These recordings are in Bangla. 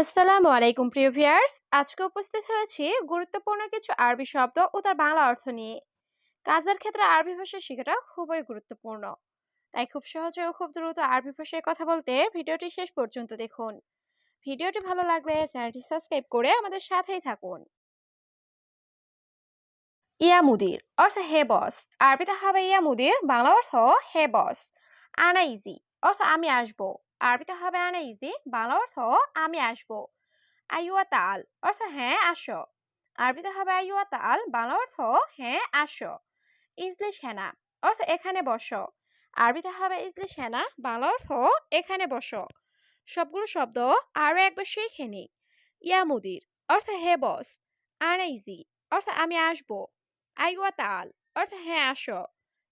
আসসালামু আলাইকুম, প্রিয় ভিউয়ার্স। আজকে উপস্থিত হয়েছি গুরুত্বপূর্ণ কিছু আরবি শব্দ ও তার বাংলা অর্থ নিয়ে। কাজের ক্ষেত্রে আরবি ভাষা শেখাটা খুবই গুরুত্বপূর্ণ। তাই খুব সহজে ও খুব দ্রুত আরবি ভাষায় কথা বলতে ভিডিওটি শেষ পর্যন্ত দেখুন। ভিডিওটি ভালো লাগলে চ্যানেলটি সাবস্ক্রাইব করে আমাদের সাথেই থাকুন। ইয়া মুদির অর্থ হে বস। আরবিতে হবে ইয়া মুদির বাংলা অর্থ হে বস। আনা ইজি, অর্থ আমি আসব। আরবিতে হবে আনা ইজি বাংলা অর্থ আমি আসব। আইওয়া তাল, অর্থ হ্যাঁ আসো। আরবিতে হবে আইওয়া তাল, বাংলা অর্থ হ্যাঁ আসো। ইজলি সেনা, অর্থ এখানে বসো। আরবিতে হবে ইজলি সেনা, বাংলা অর্থ এখানে বসো। সবগুলো শব্দ আরও একবার শিখে নি। ইয়া মুদির, অর্থ হে বস, আনা ইজি অর্থ আমি আসব। আইওয়া তাল, অর্থ হ্যাঁ আসো।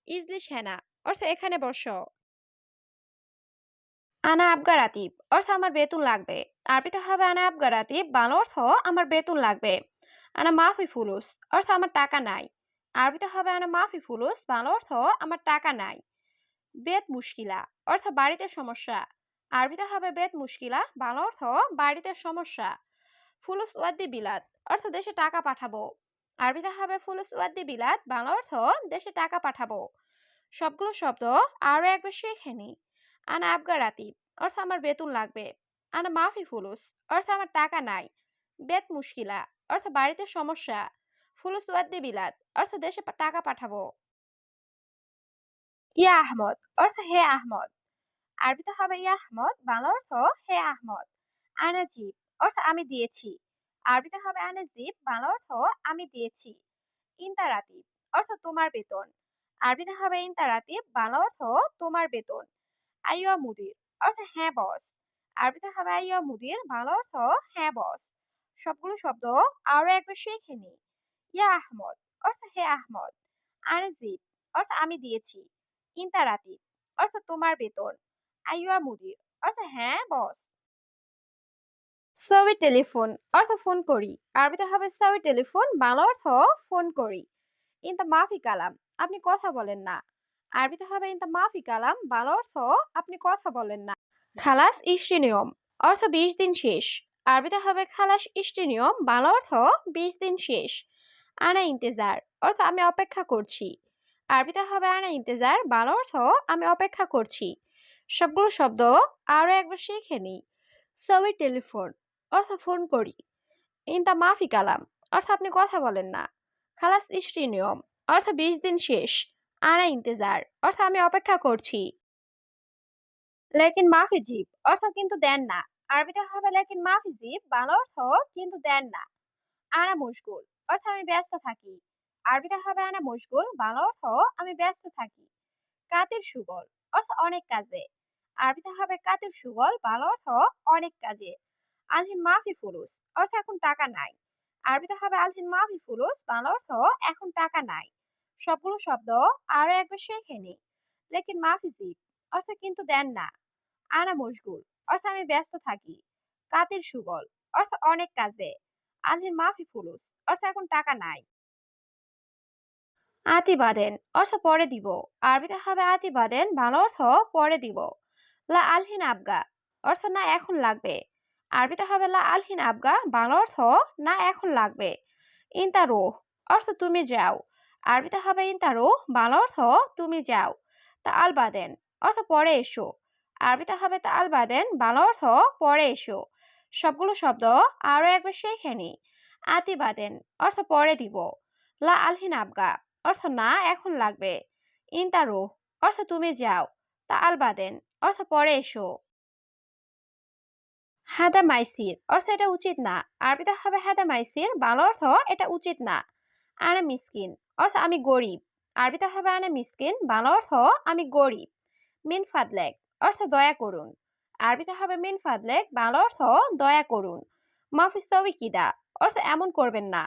ইজলি সেনা, অর্থ এখানে বসো। আনা আবগা রাতিব অর্থ আমার বেতন লাগবে। আরবিতে হবে আনা আবগা রাতিব বাংলা অর্থ আমার বেতন লাগবে। আনা মাফি ফুলুস, অর্থ আমার টাকা নাই। আরবিতে হবে আনা মাফি ফুলুস, বাংলা অর্থ আমার টাকা নাই। বেত মুশকিলা, অর্থ বাড়িতে সমস্যা। আরবিতে হবে বেত মুশকিলা, বাংলা অর্থ বাড়িতে সমস্যা। ফুলুস ওয়াদ্দি বিলাদ অর্থ দেশে টাকা পাঠাবো। আরবিতে হবে ফুলুস ওয়াদ্দি বিলাদ বাংলা অর্থ দেশে টাকা পাঠাবো। সবগুলো শব্দ আরও একবার শিখে নি। আনা আবগা রাতিব অর্থ আমার বেতন লাগবে। আনা মাফি ফুলুস অর্থ আমার টাকা নাই। বেত মুশকিলা অর্থ বাড়িতে সমস্যা। ফুলুস ওয়াদ্দি বিলাদ অর্থ দেশে টাকা পাঠাবো। ইয়া আহমদ অর্থ হে আহমদ। আরবিতে হবে ইয়া আহমদ, বাংলা অর্থ হে আহমদ। আনা জিব অর্থ আমি দিয়েছি। আরবিতে হবে আনা জিব বাংলা অর্থ আমি দিয়েছি। ইন্তা রাতিব অর্থ তোমার বেতন। আরবিতে হবে ইন্তা রাতিব বাংলা অর্থ তোমার বেতন। আইয়া মুদির অর্থ হ্যাঁ বস। আরবিতে আইয়া মুদির, বাংলা অর্থ হ্যাঁ বস। সবগুলো শব্দ আরও একবার শিখে নি। ইয়া আহমদ, অর্থ হে আহমদ। আরজিব অর্থ আমি দিয়েছি। ইন্তা রাতিব অর্থ তোমার বেতন। আইয়া মুদির, অর্থ হ্যাঁ বস। সবি টেলিফোন, অর্থ ফোন করি। আরবিতে হবে সবি টেলিফোন, বাংলা অর্থ ফোন করি। ইন্তা মাফি কালাম, আপনি কথা বলেন না। আরবিতে হবে ইন্তা মাফি কালাম, বাংলা অর্থ আপনি কথা বলেন না। খালাস ইষ্টি নিয়ম, অর্থ বিশ দিন শেষ। আরবিতে হবে খালাস ইষ্টি নিয়ম, বাংলা অর্থ বিশ দিন শেষ। আনা ইন্তেজার, অর্থ আমি অপেক্ষা করছি। আরবিতে হবে আনা ইন্তেজার, বাংলা অর্থ আমি অপেক্ষা করছি। সবগুলো শব্দ আরও একবার শিখে নিই। সবি টেলিফোন, অর্থ ফোন করি। ইন্তা মাফি কালাম, অর্থ আপনি কথা বলেন না। খালাস ইষ্টি নিয়ম, অর্থ বিশ দিন শেষ। আনা ইন্তেজার। অর্থ আমি অপেক্ষা করছি। লেকিন মাফি জিব, অর্থ কিন্তু দেন না। আরবিতে হবে লেকিন মাফি জিব, বাংলা অর্থ কিন্তু দেন না। আনা মুশগুল, অর্থ আমি ব্যস্ত থাকি। আরবিতে হবে আনা মুশগুল, বাংলা অর্থ আমি ব্যস্ত থাকি। কাতির সুগল, অর্থ অনেক কাজে। আরবিতে হবে কাতির সুগল, বাংলা অর্থ অনেক কাজে। আলহিন মাফি ফুলুস, অর্থ এখন টাকা নাই। আরবিতে হবে আলহিন মাফি ফুলুস, বাংলা অর্থ এখন টাকা নাই। সবগুলো শব্দ আরও একবার শিখে নি লেকিন মাফি জিব অর্থ কিন্তু দেন না। আনা মশগুল, অর্থ আমি ব্যস্ত থাকি। কাতির সুগল, অর্থ অনেক কাজে। আলহিন মাফি ফুলুস, অর্থ এখন টাকা নাই। আতি বাদেন অর্থ পরে দিব। আরবিতে হবে আতি বাদেন ভালো অর্থ পরে দিব। লা আলহিন আবগা, অর্থ না এখন লাগবে। আরবিতে হবে লা আলহিন আবগা বাংলা অর্থ না এখন লাগবে। ইনতা রোহ, অর্থ তুমি যাও। আরবিতে হবে ইনতা রোহ বাংলা অর্থ তুমি যাও, তা আল বাদেন অর্থ পরে এসো। আরবিতে হবে তা আল বাদেন বাংলা অর্থ পরে এসো। সবগুলো শব্দ আরও একবার শিখে নি। আতি বাদেন অর্থ পরে দিব। লা আলহিন আবগা অর্থ না, এখন লাগবে। ইনতা রোহ অর্থ তুমি যাও, তা আল বাদেন অর্থ পরে এসো। হাদা মাইসির অর্থ এটা উচিত না। আরবিতে হবে হাদা মাইসির, বাংলা অর্থ এটা উচিত না। আনা মিসকিন অর্থ আমি গরিব। আরবিতে হবে আনা মিসকিন, বাংলা অর্থ আমি গরিব। মিন ফাদলেক, অর্থ দয়া করুন। আরবিতে হবে মিন ফাদলেক, বাংলা অর্থ দয়া করুন। মাফিস কিদা অর্থ এমন করবেন না।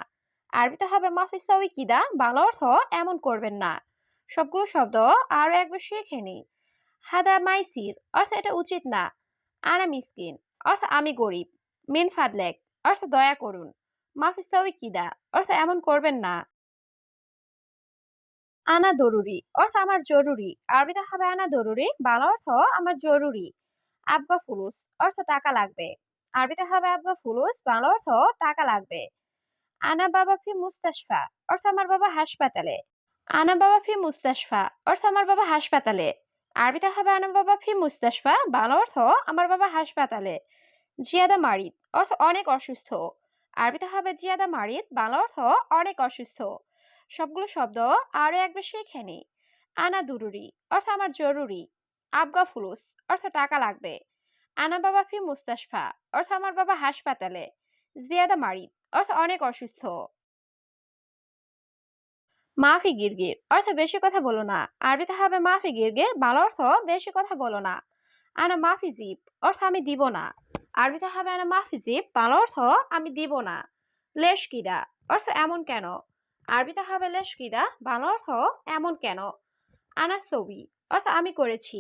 আরবিতে হবে মাফিস কিদা বাংলা অর্থ এমন করবেন না। সবগুলো শব্দ আরও একবার শিখে নি হাদা মাইসির, অর্থ এটা উচিত না। আনা মিসকিন, অর্থ আমি গরিব। মিন ফাদলেক, অর্থ দয়া করুন। মাফিস কিদা অর্থ এমন করবেন না। আনা দরুরি অর্থ আমার জরুরি। আরবিতে হবে আনা দরুরি বাংলা অর্থ আমার জরুরি। আব্বা ফুলুস, অর্থ টাকা লাগবে। আরবিতে হবে আবগা ফুলুস, বাংলা অর্থ টাকা লাগবে। আনা বাবা ফি মুস্তাশফা, অর্থ আমার বাবা হাসপাতালে। আনা বাবা ফি মুস্তাশফা, অর্থ আমার বাবা হাসপাতালে। আরবিতে হবে আনা বাবা ফি মুস্তাশফা, বাংলা অর্থ আমার বাবা হাসপাতালে। জিয়াদা মারিদ, অর্থ অনেক অসুস্থ। আরবিতে হবে জিয়াদা মারিদ, বাংলা অর্থ অনেক অসুস্থ। সবগুলো শব্দ আরও একবার শিখে নি আনা দুরুরি, অর্থ আমার জরুরি। আবগা ফুলুস, অর্থ টাকা লাগবে। আনা বাবা ফি মুস্তাশফা, অর্থ আমার বাবা হাসপাতালে। জিয়াদা মারিদ, অর্থ অনেক অসুস্থ। মাফি গিরগির, অর্থ বেশি কথা বলো না। আরবিতে হবে মাফি গিরগির, বাংলা অর্থ বেশি কথা বলো না। আনা মাফি জিপ অর্থ আমি দিব না। আরবিতে হবে আনা মাফি জিপ বাংলা অর্থ আমি দিব না। লেশ কিদা, অর্থ এমন কেন? আরবিতে হবে লেশ কিদা বাংলা অর্থ এমন কেন? আনা ছবি অর্থ আমি করেছি।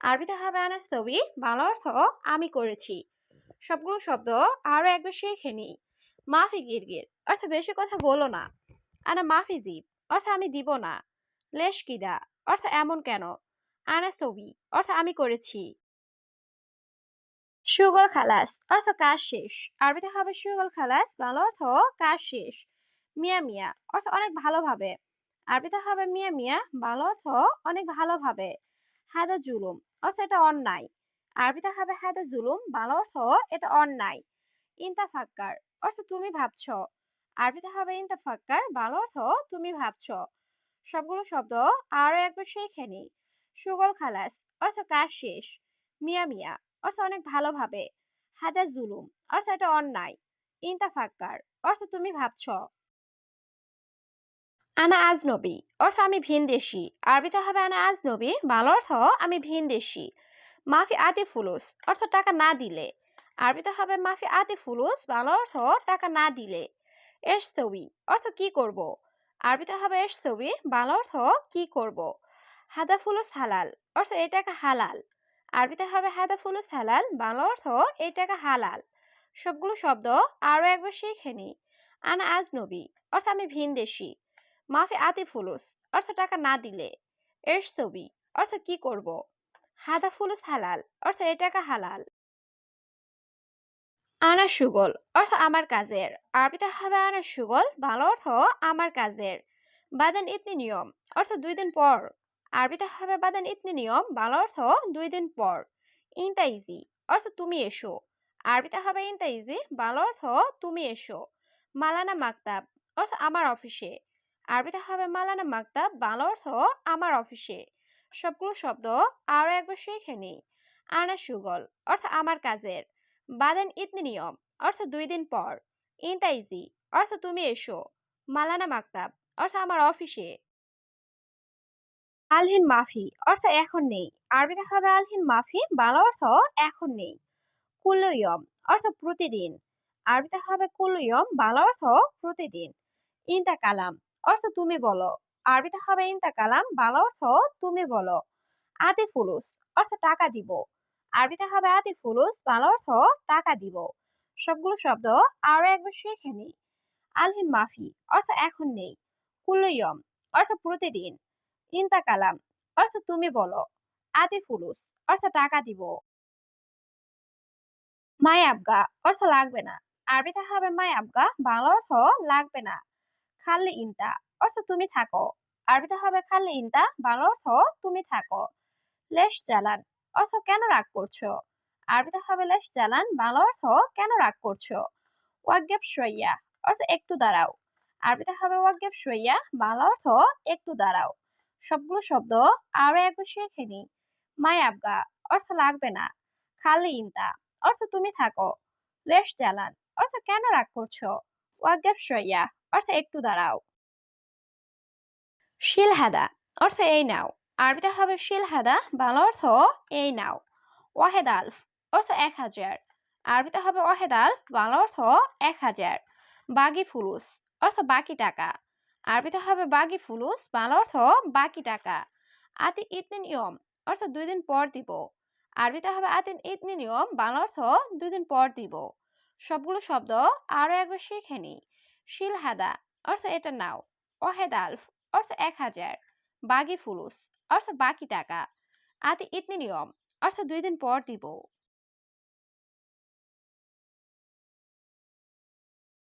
আরবিতে হবে আনা ছবি বাংলা অর্থ আমি করেছি। সবগুলো শব্দ আরও একবার শিখে নি মাফি গিরগির, অর্থ বেশি কথা বলো না। আনা মাফি জিপ অর্থ আমি দিব না। লেশ কিদা অর্থ এমন কেন? আনা ছবি অর্থ আমি করেছি। সুগল খালাস, অর্থ কাজ শেষ। আরবিতে হবে সুগল খালাস, বাংলা অর্থ কাজ শেষ। মিয়া মিয়া অর্থ অনেক ভালোভাবে। আরবিতে হবে মিয়া মিয়া, বাংলা অর্থ অনেক ভালোভাবে। হাদা জুলুম অর্থ এটা অন্যায়। আরবিতে হবে হাদা জুলুম, বাংলা অর্থ এটা অন্যায়। ইন্তাফাক্কার অর্থ তুমি ভাবছ। আরবিতে হবে ইন্তাফাক্কার, বাংলা অর্থ তুমি ভাবছ। সবগুলো শব্দ আরও একবার শিখে নি সুগল খালাস অর্থ কাজ শেষ। মিয়া মিয়া অর্থ অনেক ভালোভাবে। হাদা জুলুম অর্থ এটা অন্যায়। ইন্তাফাক্কার অর্থ তুমি ভাবছ। আনা আজনবী অর্থ আমি ভিনদেশি আরবিতে হবে আনা আজনবী বাংলা অর্থ আমি ভিনদেশি মাফি আতি ফুলুস, অর্থ টাকা না দিলে। আরবিতে হবে মাফি আতি ফুলুস, বাংলা অর্থ টাকা না দিলে। এস ছবি অর্থ কি করব? আরবিতে হবে এস ছবি বাংলা অর্থ কি করব? হাদা ফুলুস হালাল, অর্থ এই টাকা হালাল। আরবিতে হবে হাদা ফুলুস হালাল, বাংলা অর্থ এই টাকা হালাল। সবগুলো শব্দ আরও একবার শিখে নি। আনা আজনবী অর্থ আমি ভিনদেশি মাফি আতি ফুলুস, অর্থ টাকা না দিলে। এর ছবি, অর্থ কি করব? হাদা ফুলুস হালাল, অর্থ এ টাকা হালাল। আনা সুগল, অর্থ আমার কাজের। আরবিতে হবে আনা সুগল, ভালো অর্থ আমার কাজের। বাদান ইতনি নিয়ম, অর্থ দুই দিন পর। আরবিতে হবে বাদান ইতনি নিয়ম, ভালো অর্থ দুই দিন পর। ইনতা ইজি, অর্থ তুমি এসো। আরবিতে হবে ইনতা ইজি, ভালো অর্থ তুমি এসো। মালানা মাকতাব, অর্থ আমার অফিসে। আরবিতে হবে মালানা মাকতাব বাংলা অর্থ আমার অফিসে। সবগুলো শব্দ আরও একবার শিখে নি আনা সুগল, অর্থ আমার কাজের। বাদেন ইতনি নিয়ম, অর্থ দুই দিন পর। ইনতাইজি অর্থ তুমি এসো। মালানা মাকতাব অর্থ আমার অফিসে। আলহিন মাফি, অর্থ এখন নেই। আরবিতে হবে আলহিন মাফি, বাংলা অর্থ এখন নেই। কুল্লয়ম, অর্থ প্রতিদিন। আরবিতে হবে কুল্লয়ম, বাংলা অর্থ প্রতিদিন। ইনতা কালাম অর্থ তুমি বলো। আরবিতে হবে ইনতা কালাম, বাংলা অর্থ তুমি বলো। আতি ফুলুস, অর্থ টাকা দিব। আরবিতে হবে আতি ফুলুস, বাংলা অর্থ টাকা দিব। সবগুলো শব্দ আরও একবার শিখে নি আলহিন মাফি, অর্থ এখন নেই। কুল্লয়ম, অর্থ প্রতিদিন। ইনতা কালাম, অর্থ তুমি বলো। আতি ফুলুস, অর্থ টাকা দিব। মাই আবগা অর্থ লাগবে না। আরবিতে হবে মাই আবগা বাংলা অর্থ লাগবে না। খাল্লি ইনতা অর্থ তুমি থাকো। আরবিতে হবে খাল্লি ইনতা বাংলা অর্থ তুমি থাকো। লেশ জ্বালান অর্থ কেন রাগ করছ? আরবিতে হবে লেশ জ্বালান বাংলা অর্থ কেন রাগ করছ? ওয়াগ্গেব সইয়া অর্থ একটু দাঁড়াও। আরবিতে হবে ওয়াগ্গেব সইয়া বাংলা অর্থ একটু দাঁড়াও। সবগুলো শব্দ আরও একবার শিখে নি মাই আবগা অর্থ লাগবে না। খালি ইনতা অর্থ তুমি থাকো। লেশ জ্বালান অর্থ কেন রাগ করছ? ওয়াগ্গেব সইয়া অর্থ একটু দাঁড়াও। শিলহাদা অর্থ এই নাও। আরবিতে হবে শিলহাদা বাংলা অর্থ এই নাও। ওয়াহেদ আলফ অর্থ এক হাজার। আরবিতে হবে ওয়াহেদ আলফ, বাংলা অর্থ এক হাজার। বাগি ফুলুস অর্থ বাকি টাকা। আরবিতে হবে বাগি ফুলুস, বাংলা অর্থ বাকি টাকা। আতি ইতনিন ইয়ম অর্থ দুই দিন পর দিব। আরবিতে হবে আতিন ইতনি নিয়ম, বাংলা অর্থ দুই দিন পর দিব। সবগুলো শব্দ আরও একবার শিখে নি শিলহাদা অর্থ এটা নাও ওহেদ আলফ, অর্থ এক হাজার, বাগি ফুলুস, অর্থ বাকি টাকা আতি ইতনি নিয়ম, অর্থ দুই দিন পর দিব।